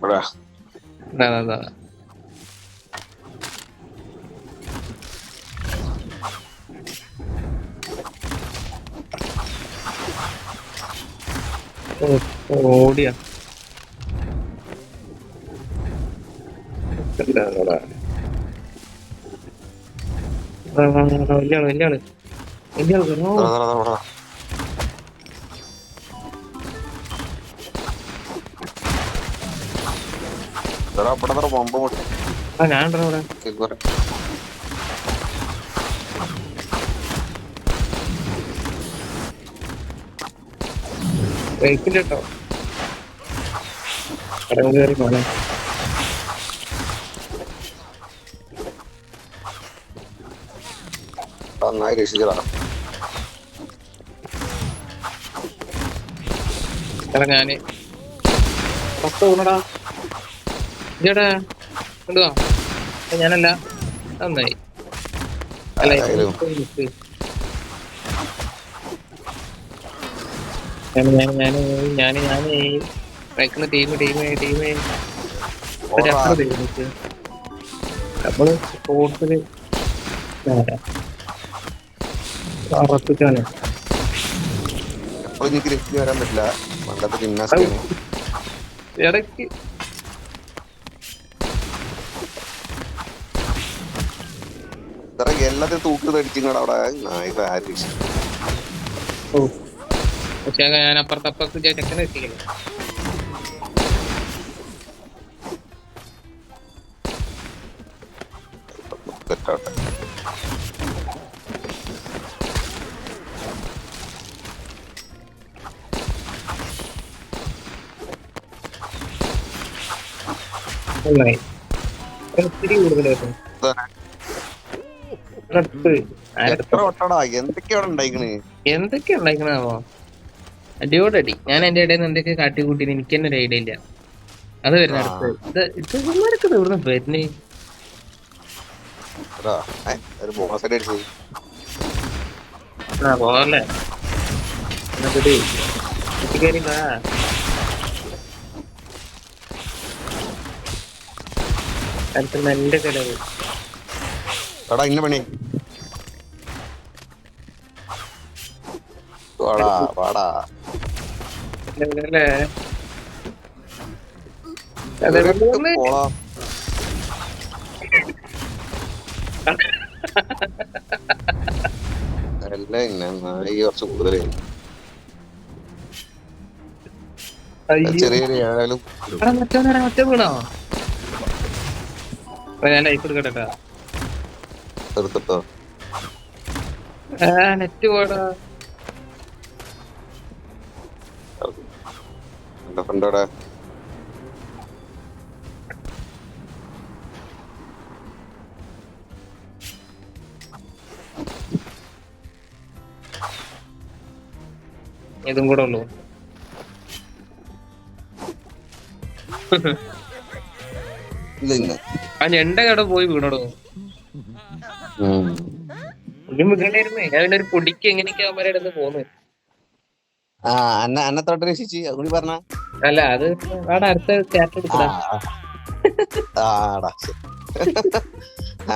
ഇതാ, ഇതാ, ഇതാ. ഓ, ഓടിയാ വലിയ ആൾ വലിയ ആൾ വലിയ ആൾ ഞാൻ. വെയിറ്റില്ല കേട്ടോ. കടന്നു കയറി മോനെ നന്നായി രക്ഷിച്ചടാ. എടാ ഞാൻ. പത്ത് ഊണടാ ഇജടാ കൊണ്ടുവാ. ഞാനല്ല. നന്നായി. അല്ല? ഞാൻ ഞാൻ ഞാൻ ഞാൻ കളിക്കുന്ന ടീം ടീം ടീം. നമ്മൾ സ്പോർട്സിൽ ഉറപ്പിച്ചാണ് എപ്പോഴും എനിക്ക് വരാൻ പറ്റില്ല. ഇടയ്ക്ക് എല്ലാത്തിനും തൂക്കി തടിച്ചിങ്ങടെ അവിടെ ആര് ഞാൻ അപ്പുറത്തപ്പുറത്ത് അപ്പുറത്ത് ചെക്കനെ എത്തിക്കില്ല തെറ്റാട്ടെ. ഒത്തിരി കൂടുതലായിരുന്നു ഉണ്ടായിക്കണ്? എന്തൊക്കെ ഉണ്ടാക്കണാവോ അടിയോടടി ഞാൻ എന്റെ ഇടയിൽ നിന്ന് എന്തൊക്കെ കാട്ടിക്കൂട്ടി എനിക്ക് തന്നെ ഒരു ഐഡിയ ഇല്ല. അത് വരുന്ന. അടുത്ത്. ഇത് ഇത് ഇവിടുന്ന് വരുന്നേ? ആ പോകല്ലേ വാ. എന്റെ കിടവ്. എടാ ഇന്ന പണി. വാടാ വാടാ. അല്ലേ? പോളാ. നായി കുറച്ച് ചെറിയ മറ്റേ വീണോ? ഞാൻ ലൈഫ് എടുക്കട്ടെ എടുത്തിട്ടോ? ആ നെറ്റ് പോടാ. എന്റെ ഫ്രണ്ട് അവിടെ ഇതും കൂടെ ഉള്ളു. ആ ഞണ്ട കട പോയി വീണോടോ. വീണായിരുന്നേ ഞാൻ പിന്നെ ഒരു പൊടിക്ക് എങ്ങനെയൊക്കെ അവന്മാരെ അടുത്ത് പോന്ന്. ആ അന്ന അന്നെ തൊട്ട് രക്ഷിച്ച് അതുകൂടി പറഞ്ഞ. അല്ല അത് ആടാ അടുത്ത ചാറ്റ് എടുക്കടാ ആടാ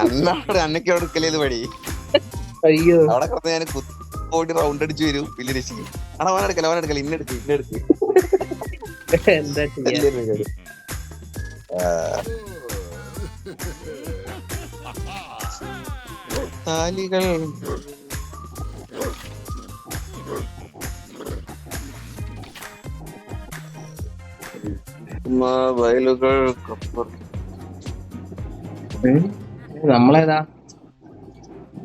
അന്നോട് അന്നയ്ക്ക് അവിടെ എടുക്കലേത് പടി അയ്യോ. അവിടെ കിടന്ന് ഞാൻ പോയിട്ട് റൗണ്ട് അടിച്ചു വരും പിന്നെ രക്ഷിക്കും ആടാ അവൻ എടുക്കല അവൻ എടുക്കല ഇന്ന എടുക്ക് ഇന്ന എടുക്ക്. എന്താ ചെയ്യാ? താലികൾ വയലുകൾ? നമ്മളേതാ?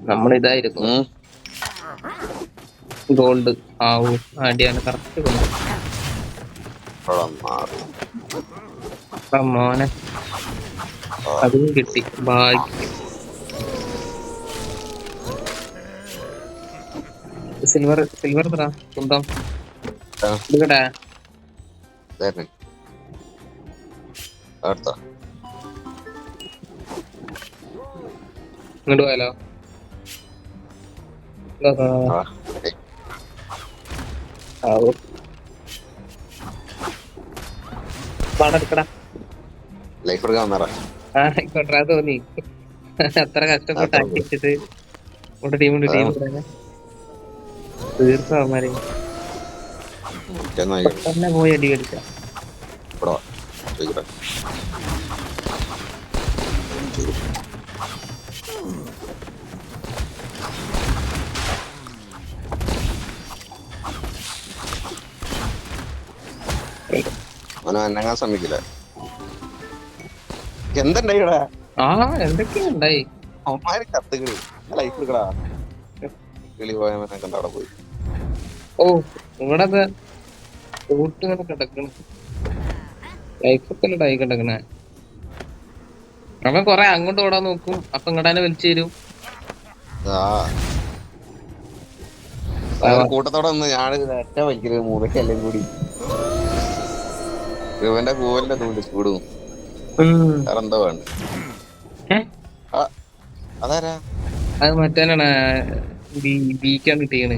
നമ്മളിതായിരുന്നു ഗോൾഡ് ആവൂ അടിയാണ് കറക്റ്റ് മോനെ അതും കിട്ടി. ഭാഗ്യം സിൽവർ സിൽവർ എത്ര സ്വന്തം. എടുക്കട്ടെ ഇങ്ങോട്ട് പോയാലോ? തോന്നി. അത്ര കഷ്ടപ്പെട്ട് അത്രേ ആക്കി വെച്ചിട്ട്. ടീമുണ്ട് ടീം തീർക്കും അവന്മാരെ പോയി അടി അവനെ അനങ്ങാൻ ശ്രമിക്കില്ല എന്തുണ്ടായി ഇവിടെ? ആ എന്തൊക്കെയാ ഉണ്ടായി? അവന്മാര് കത്തുകളി ലൈഫ് എടുക്കടാ കിളി പോയവനെ കണ്ട അവിടെ പോയി. ഓ ഇവിടെ റൂട്ട് ഇങ്ങനെ കിടക്കണം. ലൈഫൊക്കെ ഉണ്ടായി കിടക്കണേ. അവൻ കൊറേ അങ്ങോട്ട് ഓടാൻ നോക്കും. അപ്പൊ ഇങ്ങോട്ടന്നെ വലിച്ചു തരും കൂട്ടത്തോടെ ഒന്ന് ഞാൻ ഒറ്റ വലിക്കരുത് മൂന്നൊക്കെല്ലാം കൂടി. ഇവന്റെ കൂവലിന്റെ തൂണ്ട് കൂടും വേറെ എന്താ വേണ്ട? അതാരാ? അത് മറ്റേനാണ് ബീക്കാണ് കിട്ടിയത്.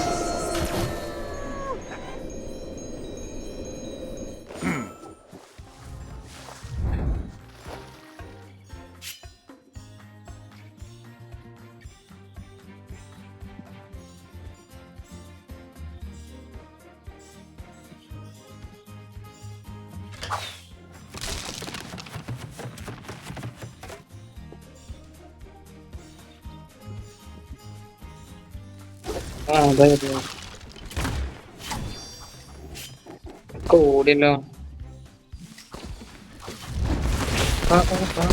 ചെയ്യുന്നത്. ആ അതെ അതെ ഒക്കെ ഓടിയല്ലോ ആ, ആ, ആ.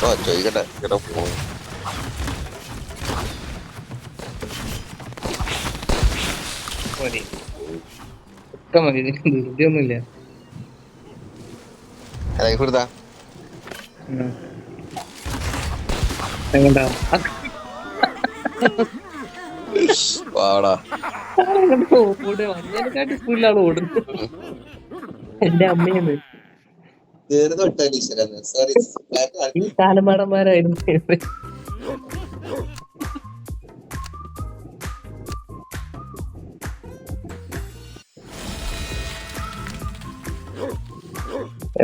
ഓ ചോദിക്കട്ടെ ഇവിടെ പോകും മതി. ഒക്കെ മതി ഇതിന് ധൃതിയൊന്നുമില്ല സ്പീഡിലാണ് ഓടുന്നത് എന്റെ അമ്മയാണ്. ഈ കാലമാടന്മാരായിരുന്നു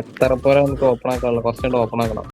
എത്ര പോലെ നമുക്ക് ഓപ്പൺ ആക്കാനുള്ള കുറച്ചുകൂടെ ഓപ്പൺ ആക്കണം.